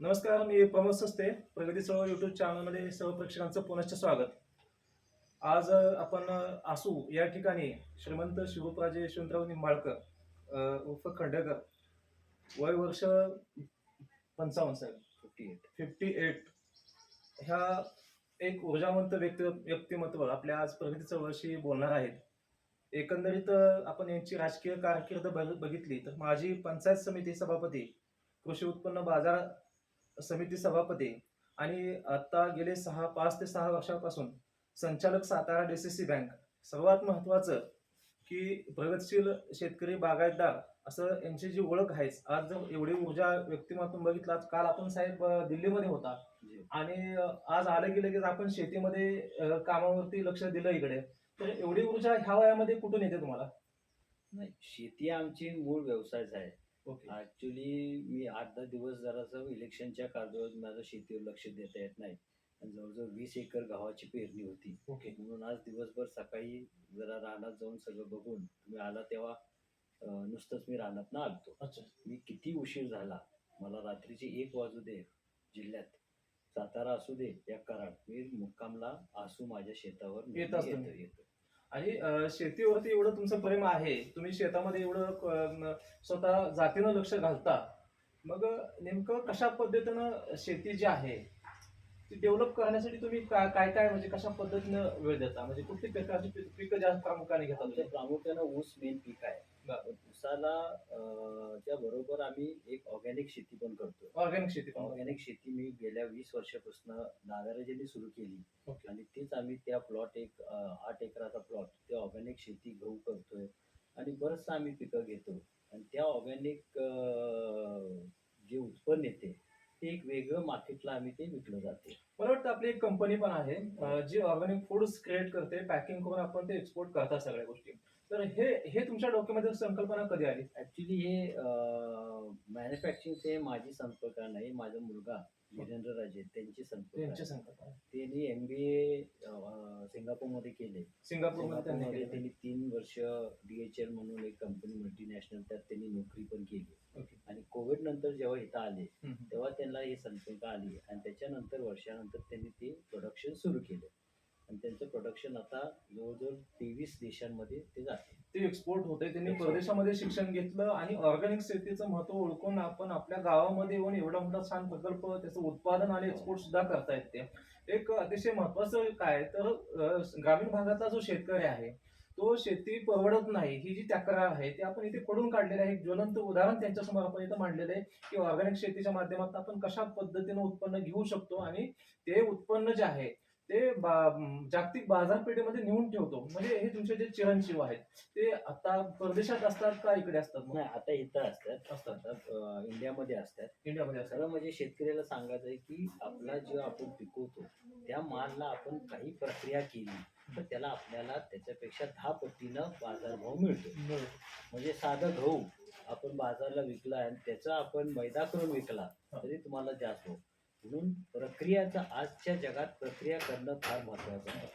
नमस्कार मी प्रमोद सस्ते प्रगती चळवळ युट्यूब चॅनलमध्ये सर्व प्रेक्षकांचं पुनश्च स्वागत. आज आपण आसू या ठिकाणी श्रीमंत शिवराजे यशवंतराव निंबाळकर उर्फ खंडेकर वय वर्ष पंचावन्न साहेब फिफ्टी एट फिफ्टी एट ह्या एक ऊर्जावंत व्यक्ती व्यक्तिमत्व आपल्या आज प्रगती चळवळीशी बोलणार आहेत. एकंदरीत आपण यांची राजकीय कारकीर्द बघ- बघितली तर माजी पंचायत समिती सभापती कृषी उत्पन्न बाजार समिती सभापती आणि आता गेले सहा पाच ते सहा वर्षापासून संचालक सातारा डीसीसी बँक सर्वात महत्वाचं की प्रगतशील शेतकरी बागायतदार असं यांची जी ओळख आहे आज जर एवढी ऊर्जा व्यक्तिमत्व बघितलं आज काल आपण साहेब दिल्लीमध्ये होता. आणि आज आलं की लगेच आपण शेतीमध्ये कामावरती लक्ष दिलं इकडे तर एवढी ऊर्जा ह्या वयामध्ये कुठून येते तुम्हाला? नाही शेती आमची मूळ व्यवसायच आहे. ओके. ऍक्च्युली मी आठ दहा दिवस जरासं इलेक्शनच्या काळात माझं शेतीवर लक्ष देता येत नाही. आणि जवळजवळ वीस एकर गव्हाची पेरणी होती. ओके. म्हणून आज दिवसभर सकाळी जरा रानात जाऊन सगळं बघून तुम्ही आला तेव्हा अं, नुसतंच मी रानात ना आलतो. अच्छा. मी किती उशीर झाला. मला रात्रीचे एक वाजू दे जिल्ह्यात. सातारा असू दे या कराड. मी मुक्कामला असू माझ्या शेतावर नेहमी येत असतो. येतो येतो. आणि शेतीवरती एवढं तुमचं प्रेम आहे तुम्ही शेतामध्ये एवढं स्वतः जातीनं लक्ष घालता मग नेमकं कशा पद्धतीनं शेती जी आहे ती डेव्हलप करण्यासाठी तुम्ही काय काय म्हणजे कशा पद्धतीनं वेळ देता? म्हणजे कुठली प्रकारची पिकं जास्त प्रामुख्याने घेता? प्रामुख्यानं ऊस मेन पीक आहे. अं, च्या बरोबर आम्ही एक ऑर्गॅनिक शेती पण करतो ऑर्गॅनिक शेती. ऑर्गॅनिक शेती मी गेल्या वीस वर्षापासून नागाराजांनी सुरू केली. आणि तीच आम्ही त्या प्लॉट एक अं, आठ एकराचा प्लॉट ते ऑर्गॅनिक शेती गहू करतोय. आणि बरंचसं आम्ही पिकं घेतो. आणि त्या ऑर्गॅनिक जे उत्पन्न येते ते एक वेगळं मार्केटला आम्ही ते विकलं जाते. मला वाटतं आपली एक कंपनी पण आहे अ, जी ऑर्गॅनिक फूड्स क्रिएट करते पॅकिंग करून आपण ते एक्सपोर्ट करता सगळ्या गोष्टी. तर हे हे तुमच्या डोक्यामध्ये संकल्पना कधी आली? ऍक्च्युली हे मॅन्युफॅक्चरिंगचे माझी संकल्पना नाही माझा मुलगा वीरेंद्र राजे त्यांची संकल्पना त्यांनी एम बी ए सिंगापूरमध्ये केले. सिंगापूरमध्ये त्यांनी सिंगापूरमध्ये त्यांनी तीन वर्ष डीएचएल म्हणून एक कंपनी मल्टीनॅशनल त्यात त्यांनी नोकरी पण केली. ओके. आणि कोविड नंतर जेव्हा इथं आले हम्म, हम्म. तेव्हा त्यांना ही संकल्पना आली. आणि त्याच्यानंतर वर्षानंतर त्यांनी ते प्रोडक्शन सुरू केलं. आणि त्यांचं प्रोडक्शन आता जवळजवळ तेवीस देशांमध्ये ते जाते ते एक्सपोर्ट होते त्यांनी. परदेशामध्ये शिक्षण घेतलं आणि ऑर्गॅनिक शेतीचं महत्त्व ओळखून आपण आपल्या गावामध्ये येऊन एवढा मोठा छान प्रकल्प त्याचं उत्पादन आणि एक्सपोर्ट सुद्धा करतायत ते. एक अतिशय महत्वाचं काय तर ग्रामीण भागातला जो शेतकरी आहे तो शेती परवडत नाही. ही जी तक्रार आहे ती आपण इथे पडून काढलेली आहे. एक ज्वलंत उदाहरण त्यांच्यासमोर आपण इथं मांडलेलं आहे की ऑर्गॅनिक शेतीच्या माध्यमातून आपण कशा पद्धतीनं उत्पन्न घेऊ शकतो आणि ते उत्पन्न जे आहे ते बा- जागतिक बाजारपेठेमध्ये नेऊन ठेवतो. म्हणजे हे तुमचे जे चिरंजीव आहेत ते आता परदेशात असतात का इकडे असतात? नाही आता इथं असतात. असतात इंडियामध्ये असतात. इंडियामध्ये असतात. म्हणजे शेतकऱ्याला सांगायचं आहे की आपला जो आपण पिकवतो त्या मालला आपण काही प्रक्रिया केली तर त्याला आपल्याला त्याच्यापेक्षा दहा पटीनं बाजारभाव मिळतो. म्हणजे साधं गहू आपण बाजारला विकला आणि त्याचा आपण मैदा करून विकला तरी तुम्हाला जास्त हो म्हणून प्रक्रियाचं आजच्या जगात प्रक्रिया करणं फार महत्वाचं आहे.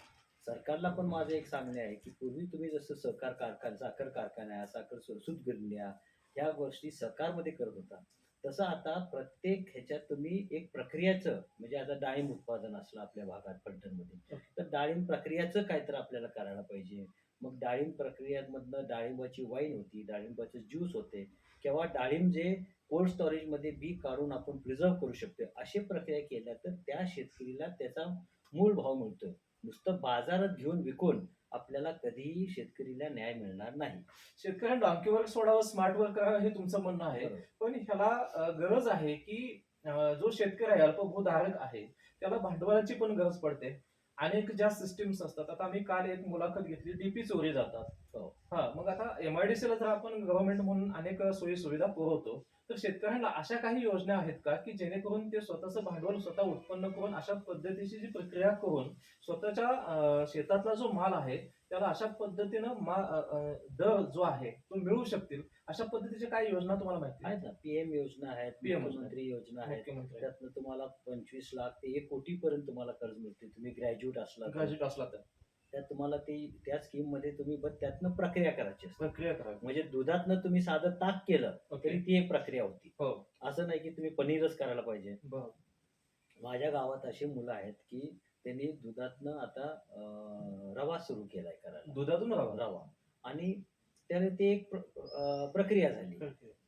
सरकारला पण माझं एक सांगणे आहे की पूर्वी तुम्ही जसं सहकार कारखाना साखर कारखाना साखर सूत गिरण्या ह्या गोष्टी सरकारमध्ये करत होता. तसं आता प्रत्येक ह्याच्यात तुम्ही एक प्रक्रियाचं म्हणजे आता डाळिंब उत्पादन असलं आपल्या भागात फलटणमध्ये तर डाळिंब प्रक्रियाचं काय तर आपल्याला करायला पाहिजे. मग डाळिंब प्रक्रियांमधनं डाळिंबाची वाईन होती डाळिंबाचे ज्यूस होते. किंवा डाळिंब जे कोल्ड स्टोरेजमध्ये बी काढून आपण प्रिझर्व करू शकतो. अशी प्रक्रिया केल्या तर त्या शेतकरीला त्याचा मूळ भाव मिळतो नुसतं बाजारात घेऊन विकून आपल्याला कधीही शेतकरीला न्याय मिळणार नाही. शेतकऱ्यांना डॉंकी वर्क सोडावं स्मार्ट वर्क करावं हे तुमचं म्हणणं आहे. पण ह्याला गरज आहे की जो शेतकरी आहे अल्पभूधारक आहे त्याला भांडवलाची पण गरज पडते. अनेक ज्या सिस्टीम्स असतात आता आम्ही काल एक मुलाखत घेतली डीपी चोरी जातात. हो. मग आता एमआयडीसीला जर आपण गव्हर्नमेंट म्हणून अनेक सोयी सुविधा पुरवतो तर शेतकऱ्यांना अशा काही योजना आहेत का की जेणेकरून ते स्वतःचं भांडवल स्वतः उत्पन्न करून अशा पद्धतीची जी प्रक्रिया करून स्वतःच्या शेतातला जो माल आहे त्याला अशा पद्धतीनं मा दर जो आहे तो मिळू शकतील? अशा पद्धतीच्या काही योजना तुम्हाला माहिती आहेत? ना. पीएम योजना आहेत योजना. मुख्यमंत्री योजना आहेत. मुख्यमंत्री. त्यातनं तुम्हाला पंचवीस लाख ते एक कोटी पर्यंत तुम्हाला कर्ज मिळते तुम्ही ग्रॅज्युएट असला. ग्रॅज्युएट असला तर. त्यात तुम्हाला ती त्या स्कीममध्ये तुम्ही त्यातनं प्रक्रिया करायची असते. प्रक्रिया करावी म्हणजे दुधातनं तुम्ही साधं ताक केलं ओके. तरी ती एक प्रक्रिया होती. हो. असं नाही की तुम्ही पनीरच करायला पाहिजे. बरं. माझ्या गावात अशी मुलं आहेत की त्यांनी दुधातनं आता अं, रवा सुरू केलाय करायला. दुधातून रवा? रवा. आणि त्याने ते एक प्र- अं, प्रक्रिया झाली.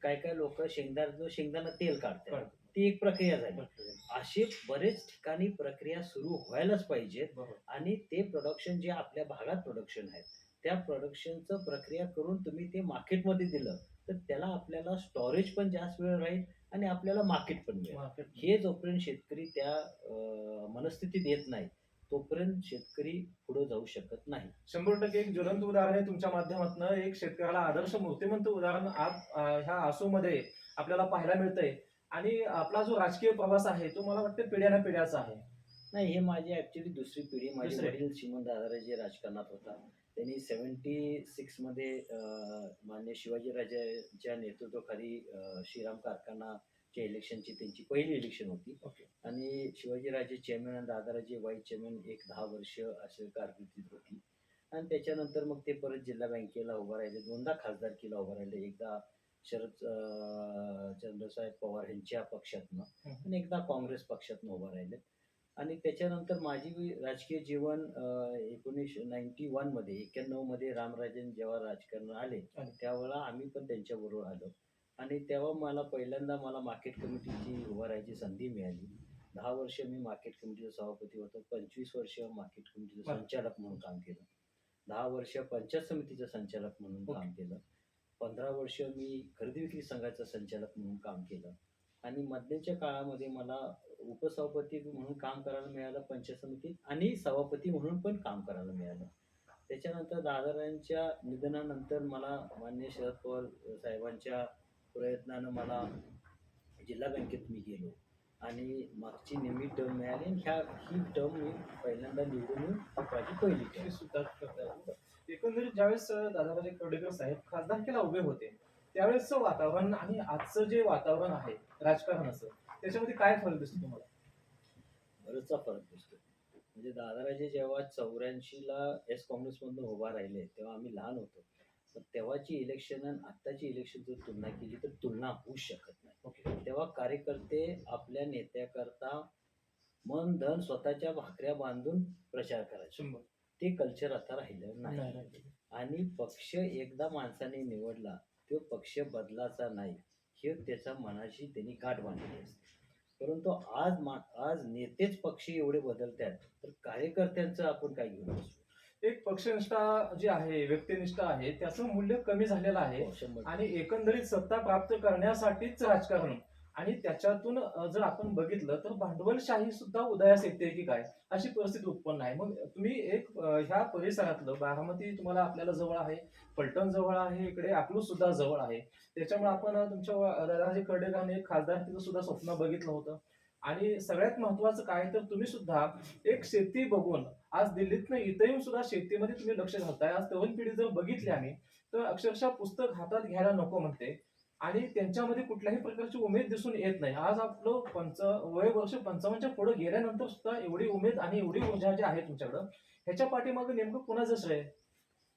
काय काय लोक शेंगदाण्याचं शेंगदाणा तेल काढतात. ती एक प्रक्रिया झाली. असे बरेच ठिकाणी प्रक्रिया सुरू व्हायलाच पाहिजेत बरोबर. आणि ते प्रोडक्शन जे आपल्या भागात प्रोडक्शन आहे त्या प्रोडक्शनचं प्रक्रिया करून तुम्ही ते मार्केटमध्ये दिलं तर त्याला आपल्याला स्टोरेज पण जास्त वेळ राहील आणि आपल्याला मार्केट पण मिळेल. हे जोपर्यंत शेतकरी त्या मनस्थितीत येत नाही तोपर्यंत शेतकरी पुढे जाऊ शकत नाही. शंभर टक्के एक ज्वलंत उदाहरण आहे तुमच्या माध्यमातून. एक शेतकऱ्याला आदर्श मूर्तिमंत उदाहरण ह्या आसूमध्ये आपल्याला पाहायला मिळतंय. आणि आपला जो राजकीय प्रवास आहे तो मला वाटतं पिढ्याना पिढ्याचा आहे नाही हे माझी ऍक्च्युली दुसरी पिढी माझे दुसरी. वडील श्रीमंत दादाराजे जे राजकारणात होता त्यांनी सेव्हन्टी सिक्समध्ये अं, मान्य शिवाजीराजांच्या नेतृत्वाखाली अं, श्रीराम कारखानाच्या इलेक्शनची त्यांची पहिली इलेक्शन होती ओके. आणि शिवाजीराजे चेअरमॅन आणि दादाराजे वाईस चेअरमॅन एक दहा वर्ष असे कारकिर्दीत होती आणि त्याच्यानंतर मग ते परत जिल्हा बँकेला उभं राहिले दोनदा खासदारकीला उभं राहिले एकदा शरद चंद्रसाहेब पवार यांच्या पक्षातनं. आणि एकदा काँग्रेस पक्षातनं उभं राहिले आणि त्याच्यानंतर माझी राजकीय जीवन एकोणीसशे नाईन्टी वनमध्ये एक्क्याण्णवमध्ये रामराजन जेव्हा राजकारण आले. त्यावेळेला आम्ही पण त्यांच्याबरोबर आलो आणि तेव्हा मला पहिल्यांदा मला मार्केट कमिटीची उभं राहायची संधी मिळाली दहा वर्ष मी मार्केट कमिटीचा सभापती होतो पंचवीस वर्ष मार्केट कमिटीचं. संचालक म्हणून काम केलं दहा वर्ष पंचायत समितीचं संचालक म्हणून. काम केलं पंधरा वर्ष मी खरेदी विक्री संघाचं संचालक म्हणून काम केलं. आणि मधल्याच्या काळामध्ये मला उपसभापती म्हणून काम करायला मिळालं पंचायत समितीत आणि सभापती म्हणून पण काम करायला मिळालं. त्याच्यानंतर दादारांच्या निधनानंतर मला मान्य शरद पवार साहेबांच्या प्रयत्नानं मला जिल्हा बँकेत मी गेलो. आणि मागची नेहमी टर्म मिळाली आणि ह्या ही टर्म मी पहिल्यांदा निवडून माझी पहिली टर्म. सुद्धा करता एकंदरीत ज्यावेळेस अं, दादाराजे कर्डेकर साहेब खासदारकीला उभे होते त्यावेळेसचं वातावरण आणि आजचं जे वातावरण आहे राजकारणाचं त्याच्यामध्ये काय फरक दिसतो तुम्हाला? बरंचसा फरक दिसतो. म्हणजे दादाराजे जेव्हा चौऱ्याऐंशीला एस काँग्रेसमधून उभा राहिले तेव्हा आम्ही लहान होतो. पण तेव्हाची इलेक्शन आणि आत्ताची इलेक्शन जर तुलना केली तर तुलना होऊ शकत नाही. ओके. तेव्हा कार्यकर्ते आपल्या नेत्याकरता मन धन स्वतःच्या भाकऱ्या बांधून प्रचार करायचे. ते कल्चर आता राहिलं नाही. आणि पक्ष एकदा माणसाने निवडला तो पक्ष बदलाचा नाही. हे त्याच्या मनाशी त्यांनी गाठ बांधली असते. परंतु आज मा आज नेतेच पक्ष एवढे बदलतात तर कार्यकर्त्यांचं आपण काय घेऊन बसू? एक पक्षनिष्ठा जी आहे व्यक्तिनिष्ठा आहे त्याचं मूल्य कमी झालेलं आहे. हो, आणि एकंदरीत सत्ता प्राप्त करण्यासाठीच राजकारण. आणि त्याच्यातून जर आपण बघितलं तर भांडवलशाही सुद्धा उदयास येते की काय? अशी परिस्थिती उत्पन्न आहे. मग तुम्ही एक ह्या परिसरातलं बारामती तुम्हाला आपल्याला जवळ आहे पलटण जवळ आहे इकडे अकलूज सुद्धा जवळ आहे. त्याच्यामुळे आपण तुमच्या दादाजी कर्डेकरांनी एक तिथं सुद्धा स्वप्न बघितलं होतं. आणि सगळ्यात महत्वाचं काय तर तुम्ही सुद्धा एक शेती बघून आज दिल्लीतनं इथं येऊन सुद्धा शेतीमध्ये तुम्ही लक्ष घालताय. आज तरुण पिढी जर बघितली आम्ही तर अक्षरशः पुस्तक हातात घ्यायला नको म्हणते. आणि त्यांच्यामध्ये कुठल्याही प्रकारची उमेद दिसून येत नाही. आज आपलं पंच वय वर्ष पंचावन्नच्या पुढे गेल्यानंतर सुद्धा एवढी उमेद आणि एवढी ऊर्जा जी आहे तुमच्याकडं ह्याच्या पाठीमागे नेमकं कुणाचं श्रेय?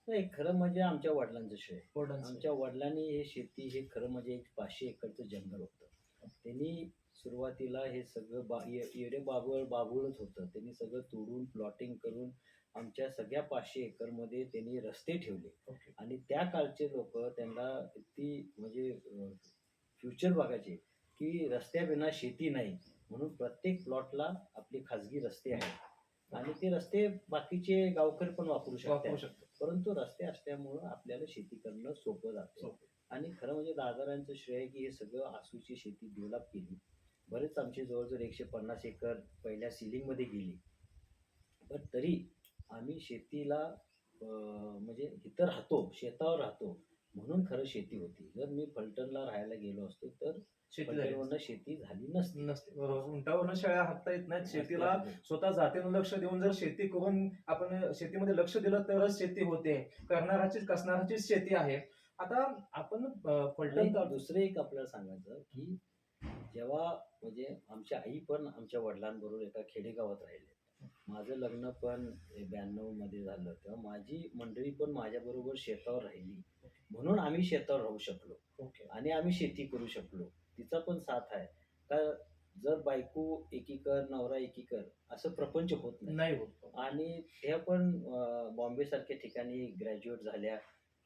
नाही खरं म्हणजे आमच्या वडिलांचं श्रेय. वडिलांचं. आमच्या वडिलांनी हे शेती हे खरं म्हणजे एक पाचशे एकरचं जंगल होतं. त्यांनी सुरुवातीला हे सगळं बा येडे बाबळ बाबुळच होतं. त्यांनी सगळं तोडून प्लॉटिंग करून आमच्या सगळ्या पाचशे एकरमध्ये त्यांनी रस्ते ठेवले. आणि त्या काळचे लोक त्यांना किती म्हणजे फ्युचर बघायचे की रस्त्याविना शेती नाही. म्हणून प्रत्येक प्लॉटला आपले खाजगी रस्ते आहेत. आणि ते रस्ते बाकीचे गावकरी पण वापरू शकतात. शकतो परंतु रस्ते असल्यामुळं आपल्याला शेती करणं सोपं जातं. आणि खरं म्हणजे दादारांचं श्रेय की हे सगळं आसूची शेती डेव्हलप केली. बरेच आमची जवळजवळ एकशे पन्नास एकर पहिल्या सिलिंगमध्ये गेली. पण तरी आम्ही शेतीला म्हणजे इथं राहतो शेतावर राहतो म्हणून खरं शेती होती. जर मी फलटणला राहायला गेलो असतो तर शेती झाली फलटणवरनं शेती झाली नसती. नसते. बरोबर. उंटावरनं शेळ्या हाकता येत नाहीत शेतीला. स्वतः जातीनं लक्ष देऊन जर शेती करून आपण शेतीमध्ये लक्ष दिलं तरच शेती होते. करणाराचीच कसणाराचीच शेती आहे. आता आपण फलटण दुसरं एक आपल्याला सांगायचं की जेव्हा म्हणजे आमच्या आई पण आमच्या वडिलांबरोबर एका खेडेगावात राहिले माझं लग्न पण ब्याण्णवमध्ये झालं. तेव्हा माझी मंडळी पण माझ्याबरोबर शेतावर राहिली. म्हणून आम्ही शेतावर राहू शकलो. ओके. आणि आम्ही शेती करू शकलो. तिचा पण साथ आहे. का जर बायको एकीकर नवरा एकीकर असं प्रपंच होत नाही. नाही होत. आणि त्या पण बॉम्बे सारख्या ठिकाणी ग्रॅज्युएट झाल्या.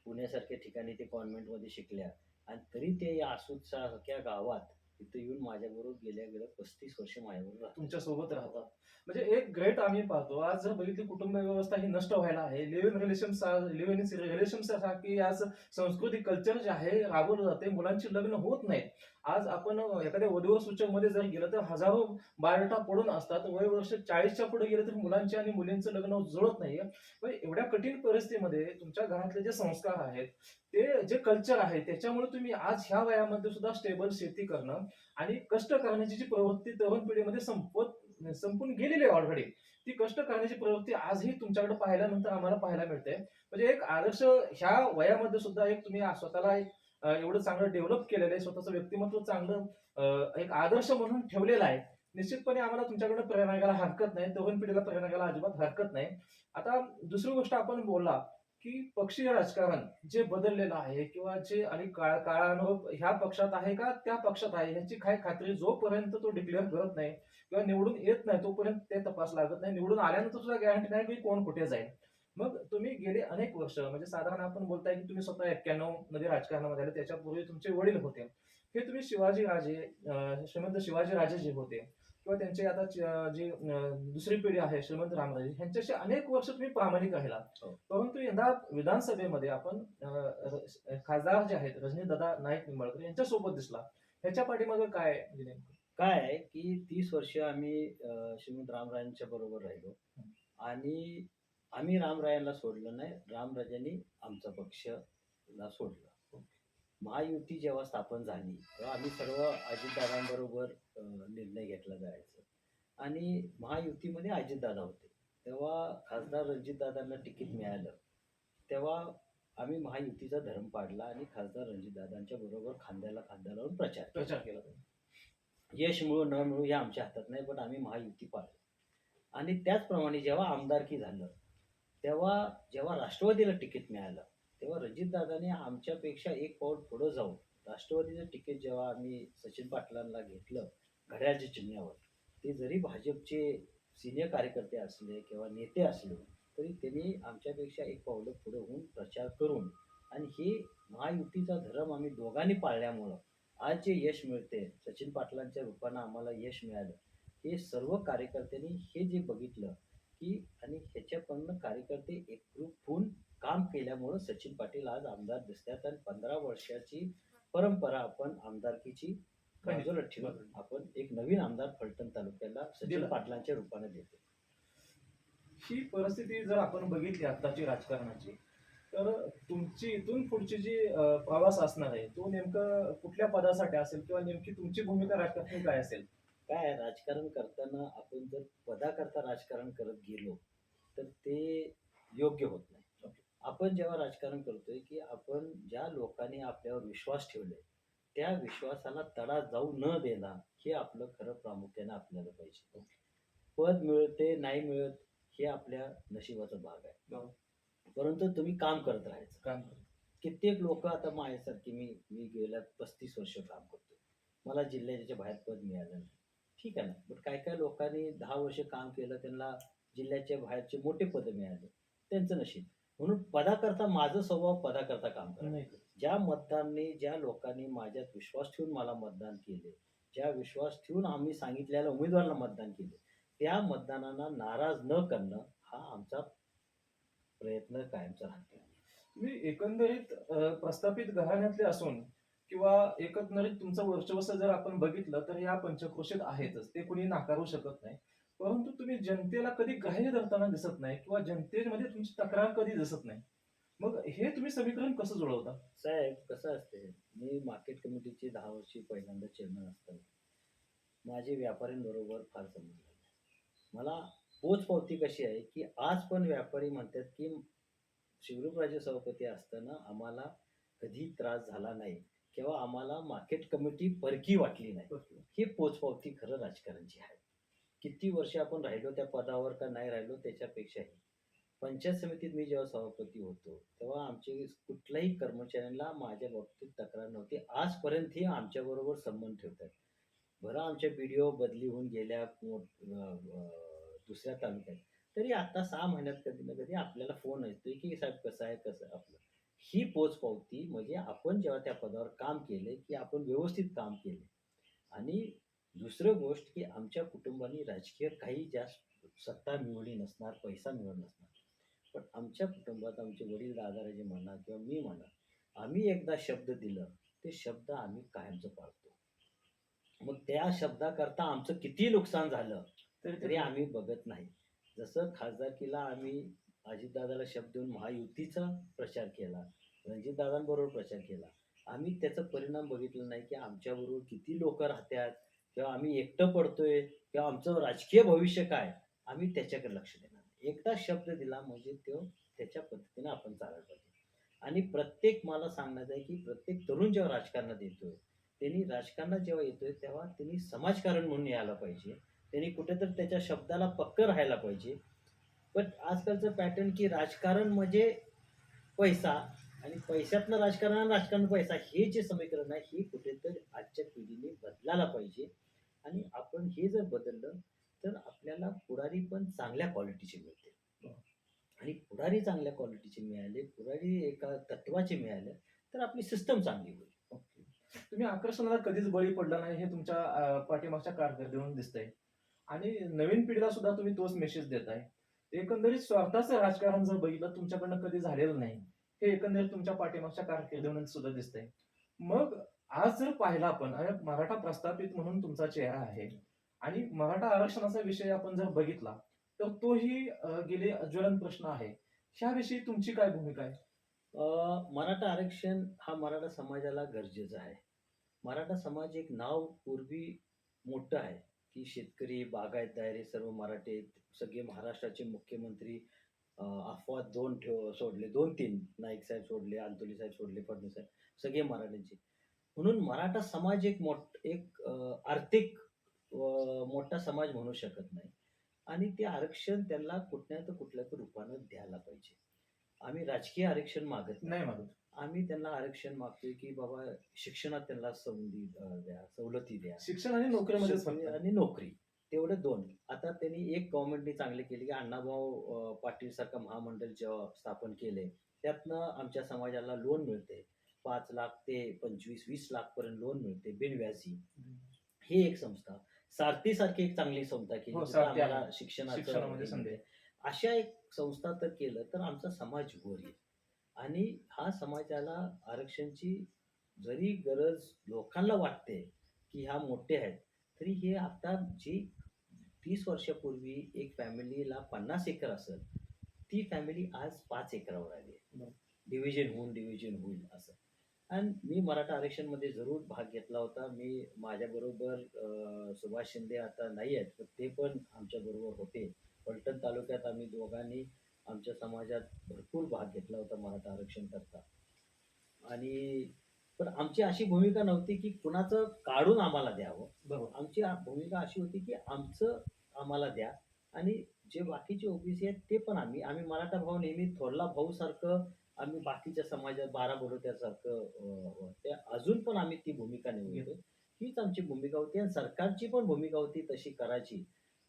पुण्यासारख्या ठिकाणी ते कॉन्व्हेंटमध्ये शिकल्या. आणि तरी ते या आसूदसारख्या गावात तिथे येऊन माझ्याबरोबर गेल्या गेल्या पस्तीस वर्ष माझ्याबरोबर राहतात. तुमच्यासोबत राहतात. म्हणजे एक ग्रेट आम्ही पाहतो. आज जर बघितली कुटुंब व्यवस्था ही नष्ट व्हायला आहे. Live in relation live in relation सारखी आज संस्कृती कल्चर जे आहे राबवलं जाते. मुलांची लग्न होत नाहीत. आज आपण एखाद्या वधूवर सूचकमध्ये जर गेलं तर हजारो बायोडाटा पडून असतात. वय वर्ष चाळीसच्या पुढे गेलं तर मुलांचे आणि मुलींचं लग्न जुळत नाहीये. पण एवढ्या कठीण परिस्थितीमध्ये तुमच्या घरातले जे संस्कार आहेत ते जे कल्चर आहे त्याच्यामुळे तुम्ही आज ह्या वयामध्ये सुद्धा स्टेबल शेती करणं आणि कष्ट करण्याची जी प्रवृत्ती तरुण पिढीमध्ये संपत संपून गेलेली आहे ऑलरेडी ती कष्ट करण्याची प्रवृत्ती आजही तुमच्याकडे पाहिल्यानंतर आम्हाला पाहायला मिळते. म्हणजे एक आदर्श ह्या वयामध्ये सुद्धा एक तुम्ही स्वतःला एक एवढं चांगलं डेव्हलप केलेलं आहे. स्वतःचं व्यक्तिमत्व चांगलं एक आदर्श म्हणून ठेवलेलं आहे. निश्चितपणे आम्हाला तुमच्याकडे प्रेरणा घ्यायला हरकत नाही. तरुण पिढीला प्रेरणा घ्यायला अजिबात हरकत नाही. आता दुसरी गोष्ट आपण बोलला की पक्षीय राजकारण जे बदललेलं आहे किंवा जे आणि काळ काळानुभव ह्या पक्षात आहे का त्या पक्षात आहे ह्याची काय खात्री जोपर्यंत तो डिक्लेअर करत नाही किंवा निवडून येत नाही तोपर्यंत ते तपास लागत नाही. निवडून आल्यानंतर सुद्धा गॅरंटी नाही की कोण कुठे जाईल. मग तुम्ही गेले अनेक वर्ष म्हणजे साधारण आपण बोलताय की तुम्ही स्वतः एक्क्याण्णवमध्ये राजकारणामध्ये आले त्याच्यापूर्वी तुमचे वडील होते. हे तुम्ही शिवाजी राजे श्रीमंत शिवाजी राजे जे होते किंवा त्यांचे आता जी दुसरी पिढी आहे श्रीमंत रामराजे ह्यांच्याशी अनेक वर्ष तुम्ही प्रामाणिक राहिलात हो. परंतु यंदा विधानसभेमध्ये आपण खासदार जे आहेत रजनीदादा नाईक निंबाळकर यांच्या सोबत दिसला. ह्याच्या पाठीमागे काय? काय आहे की तीस वर्ष आम्ही श्रीमंत रामरायांच्या बरोबर राहिलो. आणि आम्ही रामरायांना सोडलं नाही. रामराजांनी आमचा पक्षला सोडलं. महायुती जेव्हा स्थापन झाली तेव्हा आम्ही सर्व अजितदादांबरोबर निर्णय घेतला जायचा. आणि महायुतीमध्ये अजितदादा होते. तेव्हा खासदार रणजितदादांना तिकीट मिळालं. तेव्हा आम्ही महायुतीचा धर्म पाडला आणि खासदार रणजितदादांच्या बरोबर खांद्याला खांदा लावून प्रचार. प्रचार केला. यश मिळू न मिळू हे आमच्या हातात नाही पण आम्ही महायुती पाळली आणि त्याचप्रमाणे जेव्हा आमदारकी झालं तेव्हा जेव्हा राष्ट्रवादीला तिकीट मिळालं तेव्हा रणजितदादाने आमच्यापेक्षा एक पाऊल पुढं जाऊन राष्ट्रवादीचं तिकीट जेव्हा आम्ही सचिन पाटलांना घेतलं घड्याळच्या चिन्हावर ते जरी भाजपचे सिनियर कार्यकर्ते असले किंवा नेते असले तरी त्यांनी आमच्यापेक्षा एक पावलं पुढं होऊन प्रचार करून आणि हे महायुतीचा धर्म आम्ही दोघांनी पाळल्यामुळं आज जे यश मिळते सचिन पाटलांच्या रूपानं आम्हाला यश मिळालं हे सर्व कार्यकर्त्यांनी हे जे बघितलं की आणि ह्याच्याकडनं कार्यकर्ते एकरूप होऊन काम केल्यामुळं सचिन पाटील आज आमदार दिसतात आणि पंधरा वर्षाची परंपरा आपण आमदारकीची बाजूला ठेवून आपण एक नवीन आमदार फलटण तालुक्याला सचिन. पाटलांच्या रूपाने देतो. ही परिस्थिती जर आपण बघितली आताची राजकारणाची तर तुमची इथून पुढची जी प्रवास असणार आहे तो नेमकं कुठल्या पदासाठी असेल किंवा नेमकी तुमची भूमिका राजकारणात काय असेल? काय आहे, राजकारण करताना आपण जर पदाकरता राजकारण करत गेलो तर ते योग्य होत नाही. आपण जेव्हा राजकारण करतोय की आपण ज्या लोकांनी आपल्यावर विश्वास ठेवले त्या विश्वासाला तडा जाऊ न देणं हे आपलं खरं प्रामुख्याने आपल्याला पाहिजे. पद मिळते नाही मिळत हे आपल्या नशिबाचा भाग आहे. बरोबर. परंतु तुम्ही काम करत राहायचं. काम. कित्येक लोक आता माझ्यासारखी मी मी गेल्या पस्तीस वर्ष काम करतो मला जिल्ह्याच्या बाहेर पद मिळालं नाही. ठीक आहे ना. बट काय काय लोकांनी दहा वर्ष काम केलं त्यांना जिल्ह्याच्या बाहेरचे मोठे पद मिळाले. त्यांचं नशीब. म्हणून पदाकरता माझं स्वभाव पदाकरता काम करा नाही ज्या मतदारांनी ज्या लोकांनी माझ्यात विश्वास ठेवून मला मतदान केले ज्या विश्वास ठेवून आम्ही सांगितलेल्या उमेदवाराला मतदान केले त्या मतदानांना नाराज न करणं हा आमचा प्रयत्न कायमचा राहतो. तुम्ही एकंदरीत अं, प्रस्थापित घराण्यातले असून किंवा एकंदरीत तुमचं वर्चस्व जर आपण बघितलं तर या पंचक्रोशीत आहेतच. ते कुणी नाकारू शकत नाही. परंतु तुम्ही जनतेला कधी ग्राह्य धरताना दिसत नाही किंवा जनतेमध्ये तुमची तक्रार कधी दिसत नाही. मग हे तुम्ही समीकरण कसं जुळवता? साहेब कसं असते? मी मार्केट कमिटीची दहा वर्षी पहिल्यांदा चेअरमन असताना माझे व्यापाऱ्यांबरोबर फार संबंध मला पोचपावती कशी आहे की आज पण व्यापारी म्हणतात की शिवरूपराजे सभापती असताना आम्हाला कधी त्रास झाला नाही. किंवा आम्हाला मार्केट कमिटी परकी वाटली नाही. ही पोचपावती खरं राजकारणची आहे. किती वर्ष आपण राहिलो त्या पदावर का नाही राहिलो त्याच्यापेक्षाही. पंचायत समितीत मी जेव्हा सभापती होतो तेव्हा आमचे कुठल्याही कर्मचाऱ्यांना माझ्या बाबतीत तक्रार नव्हती. आजपर्यंतही आमच्याबरोबर संबंध ठेवतात बरं आमच्या व्हिडिओ बदली होऊन गेल्या दुसऱ्या तालुक्यात. तरी आता सहा महिन्यात कधी ना कधी आपल्याला फोन येतोय की साहेब कसं आहे कसं आहे आपलं? ही पोचपावती म्हणजे आपण जेव्हा त्या पदावर काम केले की आपण व्यवस्थित काम केले. आणि दुसरं गोष्ट की आमच्या कुटुंबाने राजकीय काही जास्त सत्ता मिळवली नसणार पैसा मिळवला नसणार. पण आमच्या कुटुंबात आमचे वडील दादाराजे म्हणा किंवा मी म्हणा आम्ही एकदा शब्द दिलं ते शब्द आम्ही कायमचं पाळतो. मग त्या शब्दाकरता आमचं किती नुकसान झालं तरी तरी आम्ही बघत नाही. जसं खासदारकीला आम्ही अजितदादाला शब्द देऊन महायुतीचा प्रचार केला. रणजितदादांबरोबर प्रचार केला. आम्ही त्याचा परिणाम बघितला नाही की आमच्याबरोबर किती लोक राहतात किंवा आम्ही एकटं पडतोय किंवा आमचं राजकीय भविष्य काय आम्ही त्याच्याकडे लक्ष देणार एकदा शब्द दिला म्हणजे तो त्याच्या पद्धतीने आपण चालायला पाहिजे आणि प्रत्येक मला सांगण्यात आहे की प्रत्येक तरुण जेव्हा राजकारणात येतोय त्यांनी राजकारणात जेव्हा येतोय तेव्हा त्यांनी समाजकारण म्हणून यायला पाहिजे. त्यांनी कुठेतरी त्याच्या शब्दाला पक्क राहायला पाहिजे. पण आजकालचं पॅटर्न की राजकारण म्हणजे पैसा आणि पैशातनं राजकारण आणि राजकारण पैसा हे जे समीकरण आहे हे कुठेतरी आजच्या पिढीने बदलायला पाहिजे. आणि आपण हे जर बदललं तर आपल्याला पुढारी पण चांगल्या क्वालिटीचे मिळते आणि पुढारी चांगल्या क्वालिटीचे मिळाले पुढारी एका तत्वाचे मिळाले तर आपली सिस्टम चांगली होईल. ओके. तुम्ही आकर्षणाला कधीच बळी पडला नाही हे तुमच्या पाठीमागच्या कारकिर्दीवरून दिसतंय. आणि नवीन पिढीला सुद्धा तुम्ही तोच मेसेज देताय. एकंदरीत स्वार्थाचं राजकारण जर बघितलं तुमच्याकडनं कधी झालेलं नाही. हे एकंदरीत तुमच्या पाठीमागच्या कारकिर्दीवरून सुद्धा दिसतंय. मग आज जर पाहिला आपण अरे मराठा प्रस्थापित म्हणून तुमचा चेहरा आहे आणि मराठा आरक्षणाचा विषय आपण जर बघितला तर तोही गेले ज्वलन प्रश्न आहे. ह्याविषयी तुमची काय भूमिका आहे? मराठा आरक्षण हा मराठा समाजाला गरजेचा आहे. मराठा समाज एक नाव पूर्वी मोठं आहे की शेतकरी बागायतदार हे सर्व मराठे सगळे महाराष्ट्राचे मुख्यमंत्री अफवा दोन ठेव सोडले. दोन तीन. नाईक साहेब सोडले अंतोली साहेब सोडले फडणवीस साहेब सगळे मराठ्यांचे. म्हणून मराठा समाज एक मोठ एक आर्थिक मोठा समाज म्हणू शकत नाही. आणि ते आरक्षण त्यांना कुठल्या तर कुठल्या तर रूपानं द्यायला पाहिजे. आम्ही राजकीय आरक्षण मागत नाही. मागत. आम्ही त्यांना आरक्षण मागतोय की बाबा शिक्षणात त्यांना संधी द्या सवलती द्या. शिक्षण आणि नोकरीमध्येच फक्त. आणि नोकरी. तेवढे दोन. आता त्यांनी एक गव्हर्नमेंटने चांगले केले की अण्णाभाऊ पाटील सारखं महामंडळ जेव्हा स्थापन केले त्यातनं आमच्या समाजाला लोन मिळते. पाच लाख ते पंचवीस वीस लाख पर्यंत लोन मिळते बिनव्याजी. ही एक संस्था. सारथी सारखी एक चांगली संस्था केली हो, आम्हाला. शिक्षणाचं. अशा एक संस्था तर केलं तर आमचा समाज येईल आणि हा समाजाला आरक्षणची जरी गरज लोकांना वाटते की ह्या मोठे आहेत तरी हे आता जी तीस वर्षापूर्वी एक फॅमिलीला पन्नास एकर असेल ती फॅमिली आज पाच एकरावर आली आहे. डिव्हिजन होऊन डिव्हिजन होईल असं. आणि मी मराठा आरक्षणमध्ये जरूर भाग घेतला होता. मी माझ्याबरोबर सुभाष शिंदे आता नाही आहेत पण ते पण आमच्याबरोबर होते. फलटण तालुक्यात आम्ही दोघांनी आमच्या समाजात भरपूर भाग घेतला होता मराठा आरक्षण करता. आणि पण आमची अशी भूमिका नव्हती की कुणाचं काढून आम्हाला द्यावं. बरोबर. आमची आ- भूमिका अशी होती की आमचं आम्हाला द्या आणि जे बाकीचे ओबीसी आहेत ते पण आम्ही आम्ही मराठा भाऊ नेहमी थोरला भाऊ सारखं आम्ही बाकीच्या समाजात बारा बडोत्यासारखं अं, ते अजून पण आम्ही ती भूमिका निवडतो हीच आमची भूमिका होती आणि सरकारची पण भूमिका होती तशी करायची.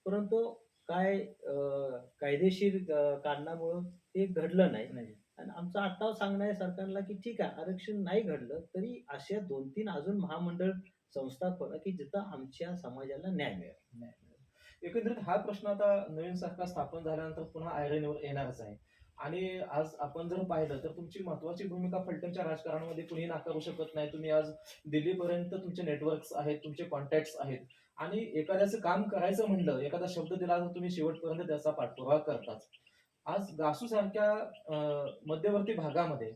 परंतु काय अं, कायदेशीर अं, कारणामुळं ते घडलं नाही. नाही. आणि आमचा आत्ताव सांगणं आहे सरकारला की ठीक आहे आरक्षण नाही घडलं तरी अशा दोन तीन अजून महामंडळ संस्था करा की जिथं आमच्या समाजाला न्याय मिळेल. नाही. एकंदरीत हा प्रश्न आता नवीन सरकार स्थापन झाल्यानंतर पुन्हा आयरणीवर येणारच आहे. आणि आज आपण जर पाहिलं तर तुमची महत्वाची भूमिका फलटणच्या राजकारणामध्ये कुणी नाकारू शकत नाही. तुम्ही आज दिल्लीपर्यंत तुमचे नेटवर्क्स आहेत तुमचे कॉन्टॅक्ट आहेत. आणि एखाद्याचं काम करायचं म्हणलं एखादा शब्द दिला तर तुम्ही शेवटपर्यंत त्याचा पाठपुरावा करताच. आज गासू सारख्या मध्यवर्ती भागामध्ये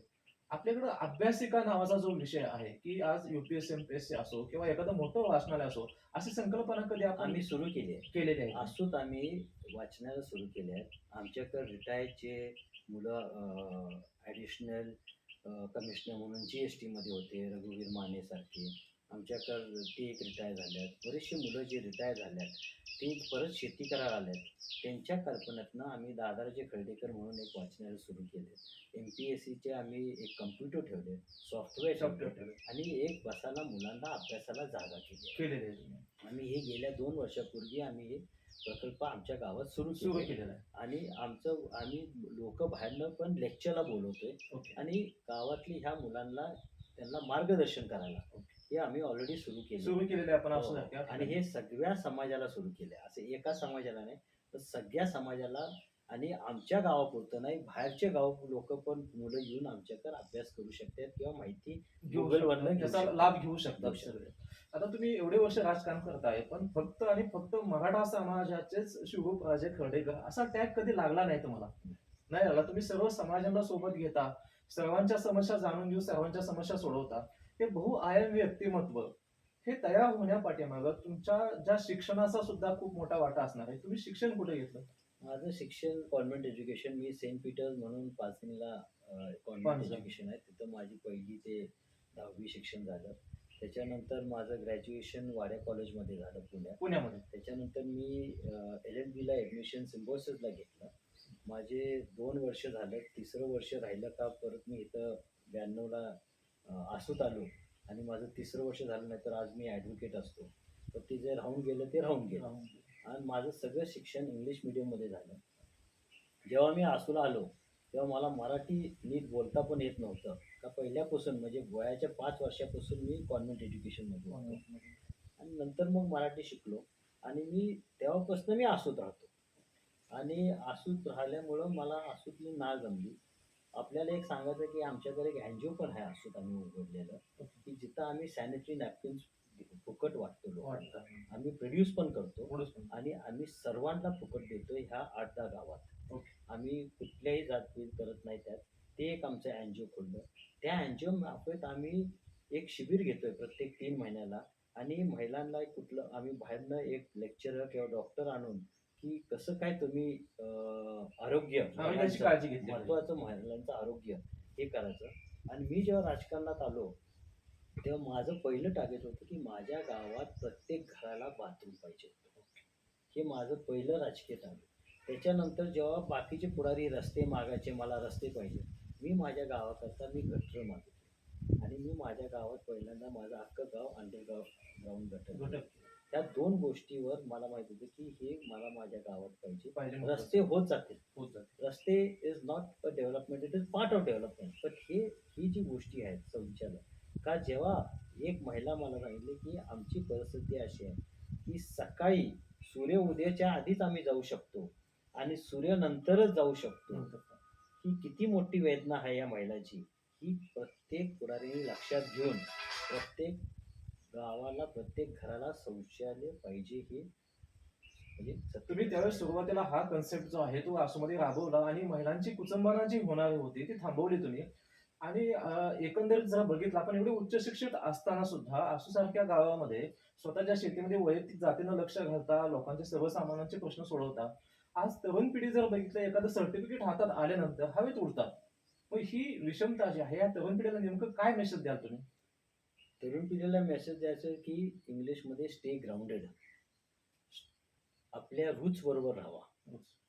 आपल्याकडं अभ्यासिका नावाचा जो विषय आहे की आज युपीएससी एमपीएससी असो किंवा एखादं मोठं वाचनालय असो अशी संकल्पना कधी आपण आम्ही सुरू केली आहे. केलेली आहे? असूत आम्ही वाचनाला सुरू केले आहेत आमच्याकडे रिटायरचे मुलं ॲडिशनल कमिशनर म्हणून जी एस टीमध्ये होते रघुवीर माने सारखे आमच्याकडे ते एक रिटायर झाल्यात. बरेचसे मुलं जे रिटायर झाल्यात ते परत शेती करायला आलेत त्यांच्या कल्पनेतनं आम्ही दादाराजे खर्डेकर म्हणून एक वाचनालय सुरू केले एम पी एस सीचे आम्ही एक कम्प्युटर ठेवले सॉफ्टवेअर ठेवले आणि एक बसायला मुलांना अभ्यासाला जागा केली केलेले आहे तुम्ही. आम्ही हे गेल्या दोन वर्षापूर्वी आम्ही हे प्रकल्प आमच्या गावात सुरू सुरू केले केलेलं आहे. आणि आमचं आम्ही लोक बाहेरनं पण लेक्चरला बोलवतोय. आणि गावातली ह्या मुलांना त्यांना मार्गदर्शन करायला. हे आम्ही ऑलरेडी सुरू केले सुरू केलेले आपण असं हो. सारख्या आणि हे सगळ्या समाजाला सुरू केले असे एका समाजाला नाही तर सगळ्या समाजाला आणि आमच्या गावापुरतं नाही बाहेरचे गाव लोक पण मुलं येऊन आमच्याकडे अभ्यास करू शकतात किंवा माहिती घेऊ Google शकतात. वरनं घेऊ त्याचा. लाभ घेऊ शकतात घेऊ आता तुम्ही एवढे वर्ष राजकारण करताय पण फक्त आणि फक्त मराठा समाजाचेच शिवरूप राजे खर्डेकर असा टॅग कधी लागला नाही तुम्हाला नाही लागला तुम्ही सर्व समाजाला सोबत घेता सर्वांच्या समस्या जाणून घेऊन सर्वांच्या समस्या सोडवता हे बहुआयामी व्यक्तिमत्व हे तयार होण्यापाठीमागं तुमच्या ज्या शिक्षणाचा सुद्धा खूप मोठा वाटा असणार आहे. तुम्ही शिक्षण कुठे घेतलं? माझं शिक्षण कॉन्व्हेंट एज्युकेशन मी सेंट पीटर्स म्हणून पाचनीला कॉन्व्हेंट. एज्युकेशन आहे. तिथं माझी पहिली ते दहावी शिक्षण झालं. त्याच्यानंतर माझं ग्रॅज्युएशन वाड्या कॉलेजमध्ये झालं पुण्यात. पुण्यामध्ये. त्याच्यानंतर मी एल एन बीला ॲडमिशन सिम्बॉसिसला घेतलं. माझे दोन वर्ष झालं. तिसरं वर्ष राहिलं का परत मी इथं ब्याण्णवला आसूत आलो आणि माझं तिसरं वर्ष झालं नाही तर आज मी ॲडव्होकेट असतो. तर ते जे राहून गेलं ते राहून गेलं. आणि माझं सगळं शिक्षण इंग्लिश मिडियममध्ये झालं. जेव्हा मी आसूला आलो तेव्हा मला मराठी नीट बोलता पण येत नव्हतं. का पहिल्यापासून म्हणजे वयाच्या पाच वर्षापासून मी कॉन्व्हेंट एज्युकेशनमध्ये होतो. आणि नंतर मग मराठी शिकलो. आणि मी तेव्हापासून मी आसूत राहतो. आणि आसूत राहिल्यामुळं मला आसूतली नाळ जमली. आपल्याला एक सांगायचं की आमच्याकडे एक एनजीओ पण आहे आसूत आम्ही उघडलेलं. की जिथं आम्ही सॅनिटरी नॅपकिन्स फुकट वाटतो लोकांना. आम्ही प्रोड्यूस पण करतो. आणि आम्ही सर्वांना फुकट देतो ह्या आठ दहा गावात. आम्ही कुठल्याही जातभेद करत नाही त्यात. ते एक आमचं एनजीओ खोललं. त्या एनजीओ मार्फत आम्ही एक शिबिर घेतोय प्रत्येक तीन महिन्याला. आणि महिलांना कुठलं आम्ही बाहेरनं एक लेक्चरर किंवा डॉक्टर आणून की कसं काय तुम्ही अं, आरोग्य महिलांचं- काळजी घेतली महत्वाचं महिलांचं आरोग्य हे करायचं. आणि मी जेव्हा राजकारणात आलो तेव्हा माझं पहिलं टार्गेट होतं की माझ्या गावात प्रत्येक घराला बाथरूम पाहिजे हे माझं पहिलं राजकीय टार्गेट त्याच्यानंतर जेव्हा बाकीचे पुढारी रस्ते मागायचे मला रस्ते पाहिजे मी माझ्या गावाकरता मी गटर मागितले. आणि मी माझ्या गावात पहिल्यांदा माझं अख्खं गाव अंडरगाव ग्राउंड गटर घटक त्या दोन गोष्टीवर मला माहीत होतं की हे मला माझ्या गावात पाहिजे. रस्ते होत जातील. होत. रस्ते is not a development it is part of development पण हे ही जी गोष्टी आहेत शौचालय का जेव्हा एक महिला मला सांगितली की आमची परिस्थिती अशी आहे की सकाळी सूर्य उदयाच्या आधीच आम्ही जाऊ शकतो आणि सूर्य नंतरच जाऊ शकतो. ही किती मोठी वेदना आहे या महिलाची. ही प्रत्येक पुढारीने लक्षात घेऊन प्रत्येक गावाला प्रत्येक घराला शौचालय पाहिजे हे म्हणजे तुम्ही त्यावेळेस सुरुवातीला हा कन्सेप्ट जो आहे तो आसूमध्ये राबवला आणि महिलांची कुचंबना जी होणार होती ती थांबवली तुम्ही. आणि एकंदरीत जर बघितलं आपण एवढे उच्च शिक्षित असताना सुद्धा आसू सारख्या गावामध्ये स्वतःच्या शेतीमध्ये वैयक्तिक जातीनं लक्ष घालता लोकांचे सर्वसामान्यांचे प्रश्न सोडवता. आज तरुण पिढी जर बघितलं एखादं सर्टिफिकेट हातात आल्यानंतर हवेत उडतात. मग ही विषमता जी आहे या तरुण पिढीला नेमकं काय मेसेज द्याल तुम्ही? तरुण पिढीला मेसेज द्यायचं की इंग्लिशमध्ये स्टे ग्राउंडेड आपल्या रूट्स बरोबर राहावा.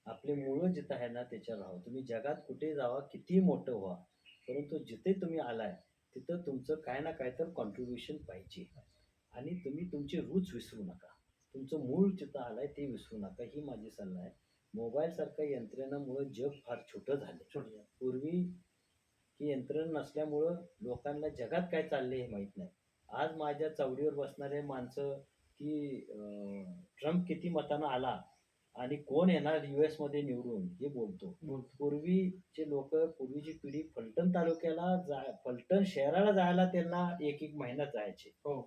आपले मूळ जिथं आहे ना त्याच्यावर राहावं. तुम्ही जगात कुठे जावा किती मोठं व्हा परंतु जिथे तुम्ही आलाय तिथं तुमचं काय ना काय तर कॉन्ट्रीब्युशन पाहिजे. आणि तुम्ही तुमचे रूट्स विसरू नका. तुमचं मूळ जिथं आलाय ते विसरू नका. ही माझी सल्ला आहे. मोबाईल सारख्या यंत्रणेमुळे जग फार छोटं झालं पूर्वी ही यंत्रणा नसल्यामुळं लोकांना जगात काय चाललंय हे माहीत नाही. आज माझ्या चौडीवर बसणारे माणसं की अं, ट्रम्प किती मतानं आला आणि कोण येणार युएसमध्ये निवडून हे बोलतो. बोलतो. पूर्वीचे लोक पूर्वीची पिढी फलटण तालुक्याला जा फलटण शहराला जायला त्यांना एक एक महिना जायचे. हो.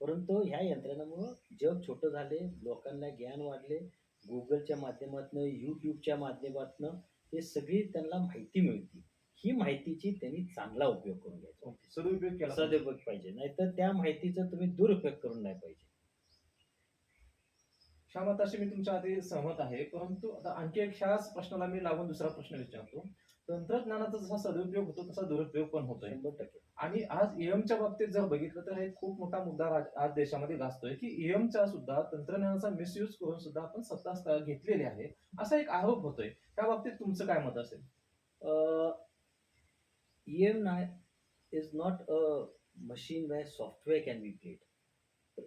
परंतु ह्या यंत्रणेमुळं जग छोटं झाले लोकांना ज्ञान वाढले गुगलच्या माध्यमातून युट्यूबच्या माध्यमातून हे सगळी त्यांना माहिती मिळते. ही माहितीची त्यांनी चांगला उपयोग करून घ्यायचा. सदुपयोग केला सदुपयोग पाहिजे. नाहीतर त्या माहितीचा तुम्ही दुरुपयोग करून नाही पाहिजे. ह्या मताशी मी तुमच्या आधी सहमत आहे परंतु आता आणखी एक ह्याच प्रश्नाला मी लागून दुसरा प्रश्न विचारतो. तंत्रज्ञानाचा जसा सदुपयोग होतो तसा दुरुपयोग पण होतोय. शंभर टक्के. आणि आज ईएमच्या बाबतीत जर बघितलं तर हे खूप मोठा मुद्दा राज- आज देशामध्ये गाजतोय की ईएमचा सुद्धा तंत्रज्ञानाचा मिसयूज करून सुद्धा आपण सत्ता स्थ- घेतलेली आहे असा एक आरोप होतोय. त्या बाबतीत तुमचं काय मत असेल? EM is not a machine where software can be played.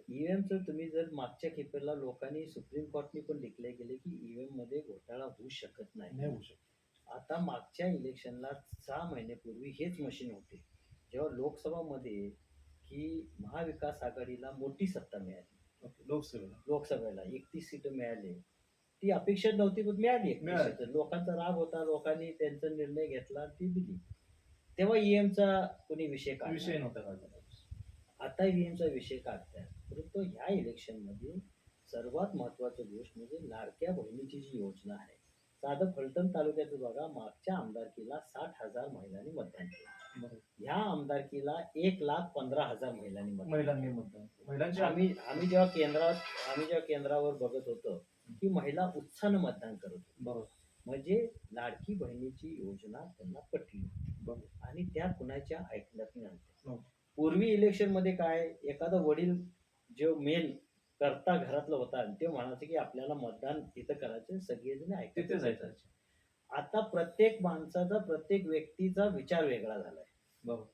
EVM चं तुम्ही जर मागच्या खेपेला लोकांनी सुप्रीम कोर्टने पण डिक्लेअर केले की ईव्हीएममध्ये घोटाळा होऊ शकत नाही. नाही होऊ शकत. आता मागच्या इलेक्शनला सहा महिन्यापूर्वी हेच मशीन होते. जेव्हा लोकसभामध्ये की महाविकास आघाडीला मोठी सत्ता मिळाली. ओके, लोकसभेला. लोकसभेला एकतीस सीट मिळाली. ती अपेक्षित नव्हती पण मिळाली एकतीस मिळाली. सीटं. लोकांचा राग होता लोकांनी त्यांचा निर्णय घेतला ती दिली. तेव्हा ईएमचा कोणी विषय काढला विषय नव्हता काढला. आता ईव्हीएमचा विषय काढताय परंतु ह्या इलेक्शनमध्ये सर्वात महत्वाची गोष्ट म्हणजे लाडक्या बहिणीची जी योजना आहे साधं फलटण तालुक्याचं बघा मागच्या आमदारकीला साठ हजार महिलांनी मतदान केलं. ह्या आमदारकीला एक लाख पंधरा हजार महिलांनी महिलांनी मतदान महिलांची आम्ही आम्ही जेव्हा केंद्रात आम्ही जेव्हा केंद्रावर बघत होतो की महिला उत्साहानं मतदान करत. बरोबर. म्हणजे लाडकी बहिणीची योजना त्यांना पटली. आणि त्या कुणाच्या ऐकण्यात. नव्हत्या. पूर्वी इलेक्शनमध्ये काय एखादा वडील जो मेन करता घरातला होता आणि ते म्हणायचं की आपल्याला मतदान इथं करायचं सगळेजण तिथे ऐकते जायचं आता प्रत्येक माणसाचा प्रत्येक व्यक्तीचा विचार वेगळा झालाय. बरोबर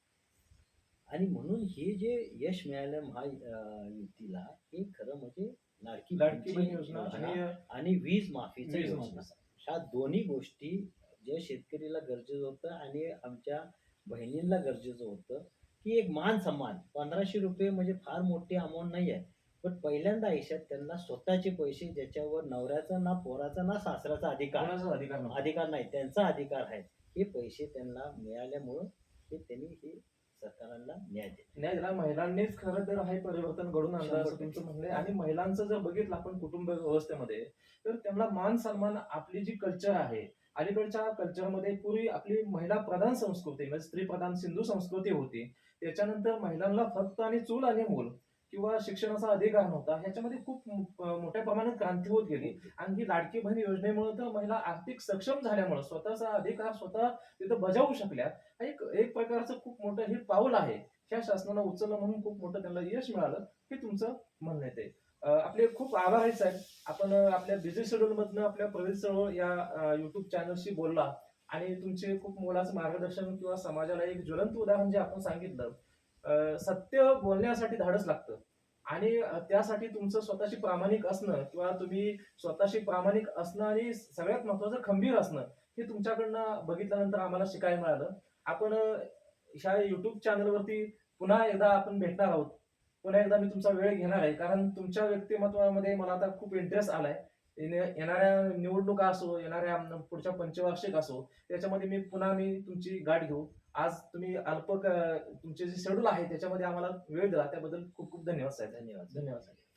आणि म्हणून हे जे यश मिळालं महायुतीला हे खरं म्हणजे लाडकी लाडकी योजना आणि वीज माफीची योजना. ह्या दोन्ही गोष्टी जे शेतकरीला गरजेचं होतं आणि आमच्या बहिणींना गरजेचं होतं की एक मान सन्मान. पंधराशे रुपये म्हणजे फार मोठी अमाऊंट नाही आहे. पण पहिल्यांदा आयुष्यात त्यांना स्वतःचे पैसे ज्याच्यावर नवऱ्याचा ना पोराचा ना सासऱ्याचा अधिकार अधिकार अधिकार नाही त्यांचा अधिकार आहे. हे पैसे त्यांना मिळाल्यामुळं हे त्यांनी हे सरकारांना न्याय दिला महिलांनीच खरं तर हे परिवर्तन घडून आणलं असं तुमचं म्हणणं आहे. आणि महिलांचं जर बघितलं आपण कुटुंब व्यवस्थेमध्ये तर त्यांना मान सन्मान आपली जी कल्चर आहे अलीकडच्या कल्चरमध्ये पूर्वी आपली महिला प्रधान संस्कृती म्हणजे स्त्री प्रधान सिंधू संस्कृती होती त्याच्यानंतर महिलांना फक्त आणि चूल आणि मूल. किंवा शिक्षणाचा अधिकार नव्हता. ह्याच्यामध्ये खूप मोठ्या प्रमाणात क्रांती होत गेली. आणि ही लाडकी बहीण योजनेमुळे तर महिला आर्थिक सक्षम झाल्यामुळे स्वतःचा अधिकार स्वतः तिथं बजावू शकल्या एक एक प्रकारचं खूप मोठं हे पाऊल आहे. ह्या शासनाला उचललं म्हणून खूप मोठं त्यांना यश मिळालं हे तुमचं म्हणणं येते आपले खूप आभार आहेत साहेब. आपण आपल्या बिझी शेड्यूल मधनं आपल्या प्रवेश चळवळ या युट्यूब चॅनलशी बोलला. आणि तुमचे खूप मोलाचं मार्गदर्शन किंवा समाजाला एक ज्वलंत उदाहरण जे आपण सांगितलं सत्य बोलण्यासाठी धाडस लागतं. आणि त्यासाठी तुमचं स्वतःशी प्रामाणिक असणं किंवा तुम्ही स्वतःशी प्रामाणिक असणं आणि सगळ्यात महत्वाचं खंबीर असणं हे तुमच्याकडनं बघितल्यानंतर आम्हाला शिकायला मिळालं. आपण ह्या युट्यूब चॅनलवरती पुन्हा एकदा आपण भेटणार आहोत. पुन्हा एकदा मी तुमचा वेळ घेणार आहे. कारण तुमच्या व्यक्तिमत्वामध्ये मला आता खूप इंटरेस्ट आलाय. येण्या- येणाऱ्या निवडणुका असो येणाऱ्या पुढच्या पंचवार्षिक असो त्याच्यामध्ये मी पुन्हा मी तुमची गाठ घेऊ. आज तुम्ही अल्प तुमचे जे शेड्यूल आहे त्याच्यामध्ये आम्हाला वेळ दिला. त्याबद्दल खूप खूप धन्यवाद साहेब. धन्यवाद. धन्यवाद साहेब.